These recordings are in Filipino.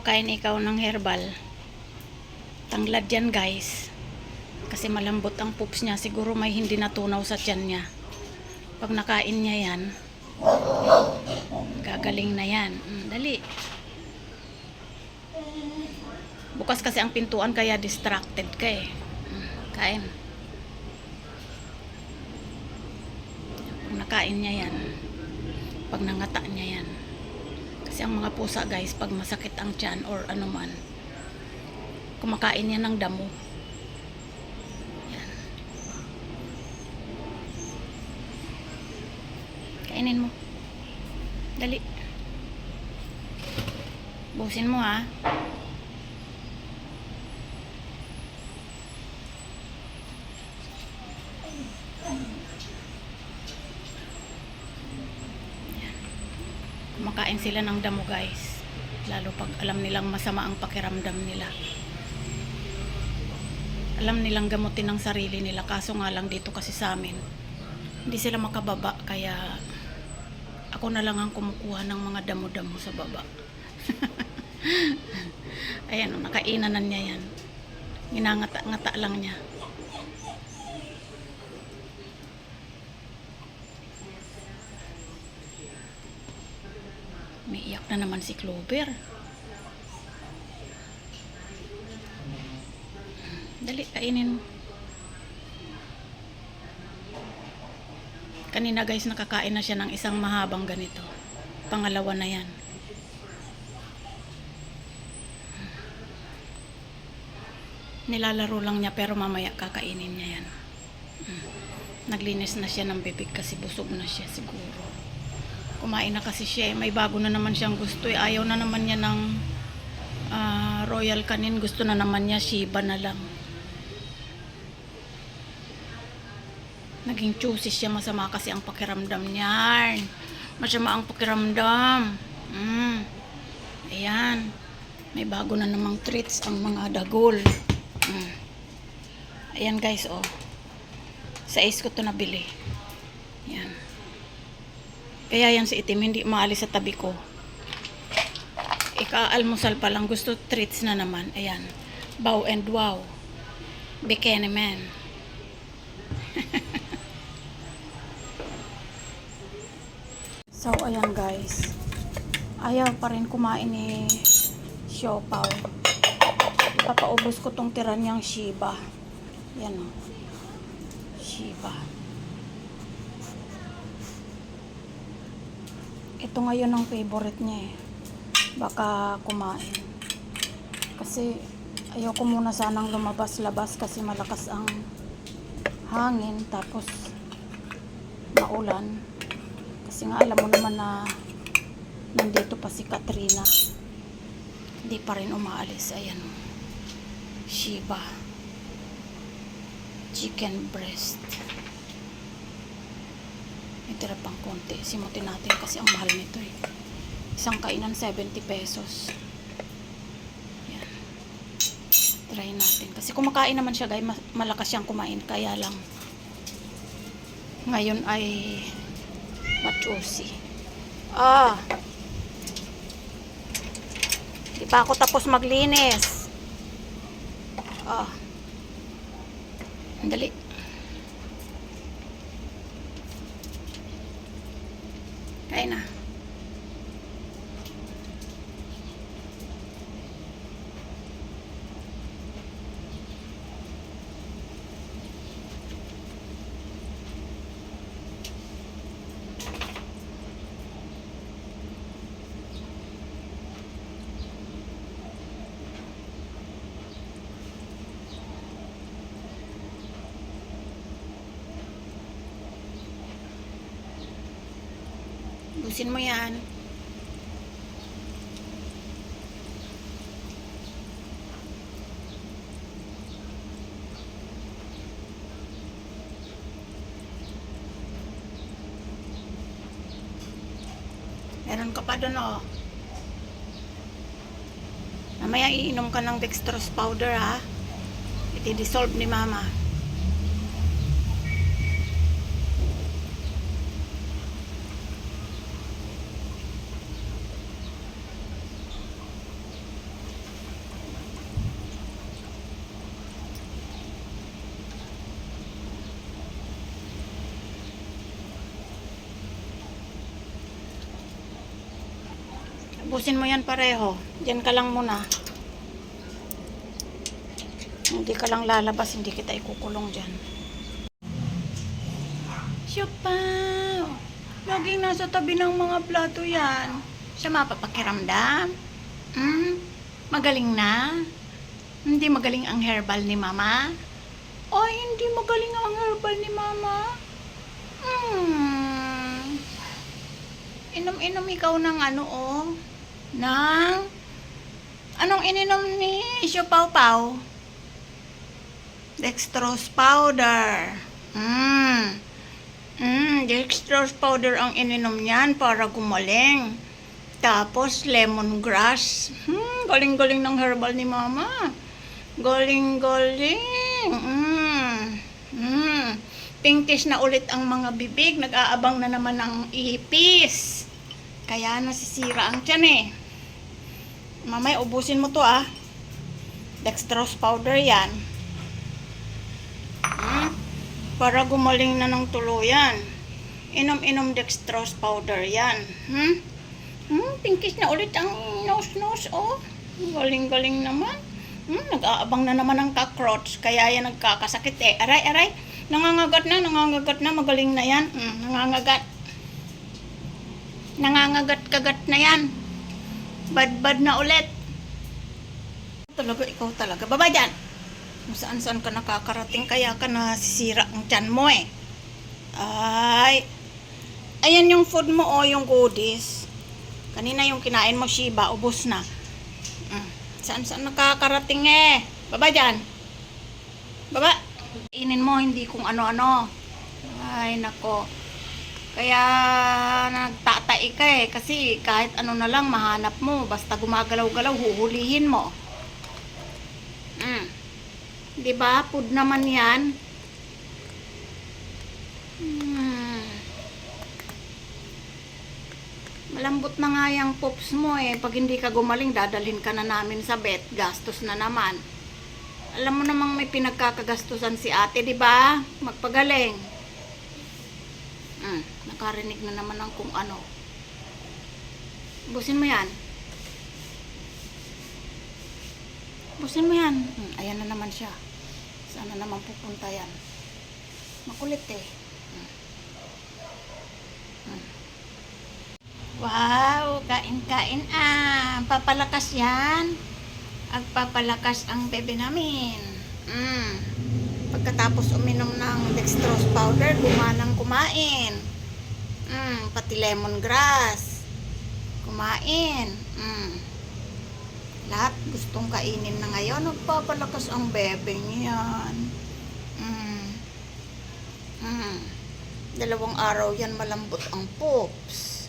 kain ikaw ng herbal. Tanglad yan guys. Kasi malambot ang poops niya. Siguro may hindi natunaw sa tiyan niya. Pag nakain niya yan, gagaling na yan. Mm, dali. Bukas kasi ang pintuan kaya distracted ka eh. Mm, kain. Pag nakain niya yan, pag nangata niya yan. Kasi ang mga pusa guys, pag masakit ang tiyan or ano man, kumakain yan ng damo. Yan. Kainin mo. Dali. Busin mo ha. Kumakain sila ng damo guys. Lalo pag alam nilang masama ang pakiramdam nila. Alam nilang gamutin ang sarili nila kaso nga lang dito kasi sa amin hindi sila makababa kaya ako na lang ang kumukuha ng mga damo-damo sa baba. Ayan o nakainanan niya yan. Ginangata-ngata lang niya May iyak na naman si Clover. Dali, kainin mo. Kanina guys, nakakain na siya ng isang mahabang ganito. Pangalawa na yan. Nilalaro lang niya pero mamaya kakainin niya yan. Mm. Naglinis na siya ng bibig kasi busog na siya siguro kumain na kasi siya eh. may bago na naman siyang gusto eh. ayaw na naman niya ng ah, royal canin. Gusto na naman niya shiba na lang. Naging choosy siya. Masama kasi ang pakiramdam niyan. Masama ang pakiramdam. Mm. ayan. May bago na namang treats ang mga dagol. Mm. ayan guys oh. Sa ace ko to nabili. Yan kaya yan si itim, hindi maalis sa tabi ko. Ika-almusal pa lang, gusto treats na naman. Ayan. Bow and wow. Bikini man. so, ayan guys. Ayaw pa rin kumain ni Siopaw. Ipapaubos ko tong tira niyang Shiba. Yan o. Shiba. Ito ngayon ang favorite niya eh. Baka kumain. Kasi ayoko muna sanang lumabas-labas kasi malakas ang hangin tapos maulan. Kasi nga alam mo naman na nandito pa si Katrina. Hindi pa rin umaalis. Ayan. Shiba. Chicken breast. May tira pang konti. Simutin natin kasi ang mahal nito eh. Isang kainan 70 pesos. Yan. Try natin. Kasi kumakain naman siya guys. ma- Malakas siyang kumain. Kaya lang. Ngayon ay machusi. Ah. Di pa ako tapos maglinis. Ah. Andali. Kain na. Busin mo yan. Meron ka pa doon, oh. Mamaya iinom ka ng dextrose powder, ha? Iti-dissolve ni mama. Ubusin mo yan pareho. Diyan ka lang muna. Hindi ka lang lalabas, hindi kita ikukulong dyan. Siya Laging nasa tabi ng mga plato yan. Siya mapapakiramdam. Hmm? Magaling na? Hindi magaling ang herbal ni mama? Ay, hindi magaling ang herbal ni mama? Hmm. Inom-inom ikaw ng ano, oh. Ng... Anong ininom ni Isyo Pau Pau? Dextrose powder. Hmm. Hmm, dextrose powder ang ininom niyan para gumaling. Tapos lemongrass. Hmm, galing-galing ng herbal ni mama. Galing-galing. Hmm. Hmm. Pinkish na ulit ang mga bibig. Nag-aabang na naman ng ipis. Kaya nasisira ang tiyan eh. Mamaya, ubusin mo to ah. Dextrose powder yan. Hmm? Para gumaling na ng tuluyan. Inom-inom dextrose powder yan. Hmm? Hmm? Pinkish na ulit ang nose-nose, oh. Galing-galing naman. Hmm? Nag-aabang na naman ng cockroach. Kaya yan nagkakasakit eh. Aray, aray. Nangangagat na, nangangagat na. Magaling na yan. Hmm, nangangagat. Nangangagat-kagat na yan. Bad-bad na ulit. Talaga, ikaw talaga. Baba dyan. Kung saan-saan ka nakakarating, kaya ka nasisira ang tiyan mo eh. Ay. Ayan yung food mo o yung goodies. Kanina yung kinain mo, Shiba, ubos na. Mm. Saan-saan nakakarating eh. Baba dyan. Baba. Inin mo, hindi kung ano-ano. Ay, nako. Kaya nagtatai ka eh. Kasi kahit ano na lang mahanap mo. Basta gumagalaw-galaw, huhulihin mo. Mm. 'Di ba? Food naman 'yan. Hmm. Malambot na nga yung pops mo eh. Pag hindi ka gumaling, dadalhin ka na namin sa vet. Gastos na naman. Alam mo namang may pinagkakagastusan si ate, di ba? Magpagaling. Nakarinig na naman ng kung ano. Busin mo yan. Busin mo yan. Hmm, ayan na naman siya. Sana naman pupunta yan. Makulit eh. Hmm. Hmm. Wow, kain-kain ah. Papalakas yan. Agpapalakas ang bebe namin. Mm. Pagkatapos uminom ng dextrose powder, gumanang kumain. Mm, pati lemongrass. Kumain. Mm. Lahat gustong kainin na ngayon. Nagpapalakas ang bebe niyan. Mm. Mm. Dalawang araw yan malambot ang poops.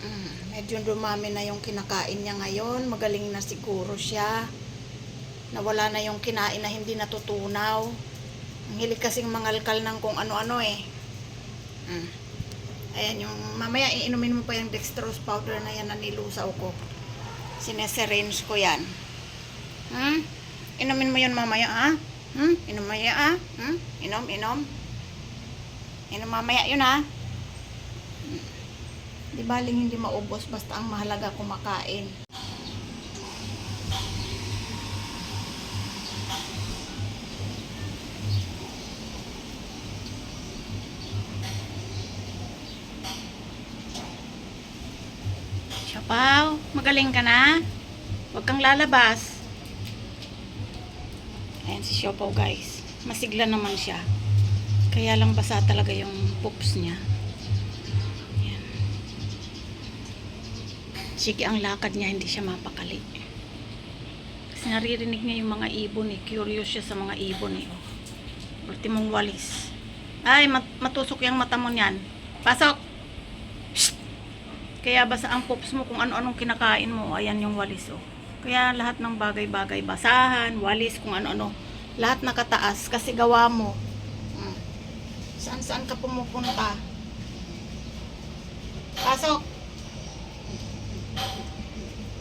Mm. Medyo dumami na yung kinakain niya ngayon. Magaling na siguro siya. Nawala na yung kinain na hindi natutunaw. Ang hilig kasing mangalkal ng kung ano-ano eh. Mm. Ayan yung, mamaya iinumin mo pa yung dextrose powder na yan na nilusaw ko. Sinesyringe ko yan. Hmm? Inumin mo yun mamaya, ah? Hmm? Inom mamaya, ah? Hmm? Inom, inom. Inom mamaya yun, ah? Hmm. Di baling hindi maubos, basta ang mahalaga kumakain. Siyapaw, magaling ka na? Huwag kang lalabas. Ayan si Siyapaw guys. Masigla naman siya. Kaya lang basa talaga yung poops niya. Ayan. Sige ang lakad niya, hindi siya mapakali. Kasi naririnig niya yung mga ibon eh. Curious siya sa mga ibon eh. Oh. Ultimong walis. Ay, mat matusok yung mata mo niyan. Pasok! Kaya basa ang pops mo kung ano-anong kinakain mo. Ayan yung walis, oh. Kaya lahat ng bagay-bagay, basahan, walis, kung ano-ano. Lahat nakataas kasi gawa mo. Hmm. Saan-saan ka pumupunta? Pasok!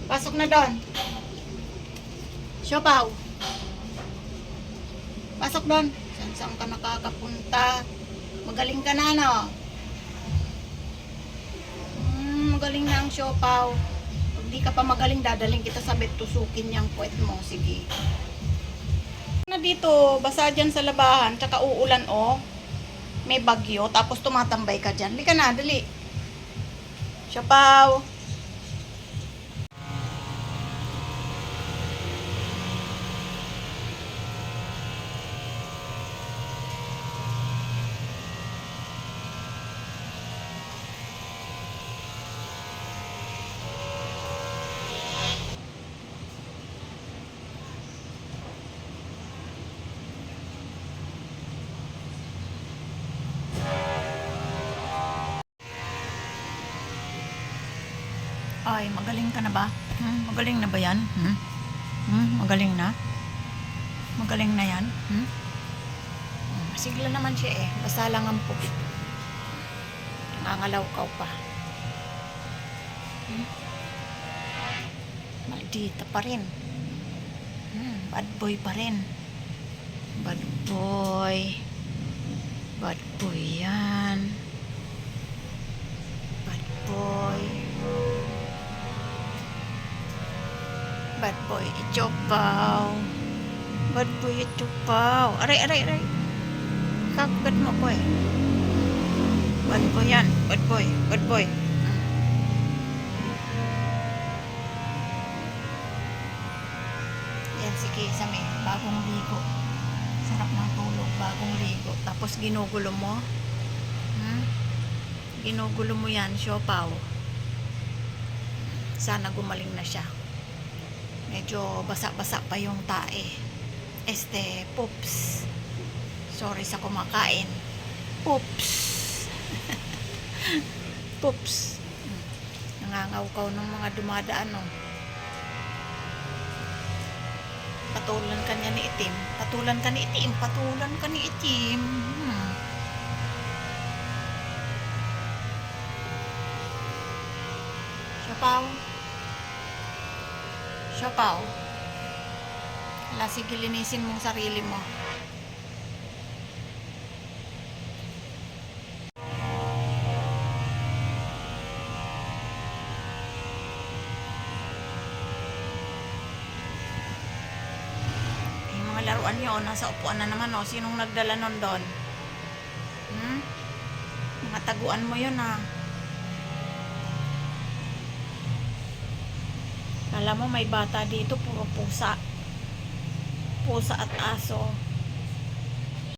Pasok na doon. Siopaw. Pasok doon. Saan-saan ka nakakapunta? Magaling ka na, no? Magaling na ang siopaw. Hindi ka pa magaling, dadaling kita sa bed, tusukin yung puwet mo. Sige. Na dito, basa dyan sa labahan, tsaka uulan, oh. May bagyo, tapos tumatambay ka dyan. Lika na, dali. Siyapaw. Ay, magaling ka na ba? Hmm? Magaling na ba yan? Hmm? Hmm? Magaling na? Magaling na yan? Hmm? Hmm, Sigla naman siya eh. Basta lang ang pup. Nangangalaw ka pa. Hmm? Maldita pa rin. Hmm, bad boy pa rin. Bad boy. Bad boy yan. Bad boy. Bad boy ichopaw. Bad boy ichopaw. Aray, aray, aray. Kagat mo ko eh. Bad boy yan. Bad boy. Bad boy. Yan si Kisame. Bagong ligo. Sarap ng tulog. Bagong ligo. Tapos ginugulo mo. Hmm? Ginugulo mo yan, siopaw. Sana gumaling na siya medyo basa-basa pa yung tae. Este, poops. Sorry sa kumakain. Poops. poops. Nangangawkaw ng mga dumadaan, no. Patulan ka niya ni itim. Patulan ka ni itim. Patulan ka ni itim. Hmm. Siya pao. Siya sige, linisin mong sarili mo. Yung mga laruan niyo, nasa upuan na naman, oh. Sinong nagdala nun doon? Hmm? Mga mo yun, ah. Alam mo, may bata dito, puro pusa. Pusa at aso.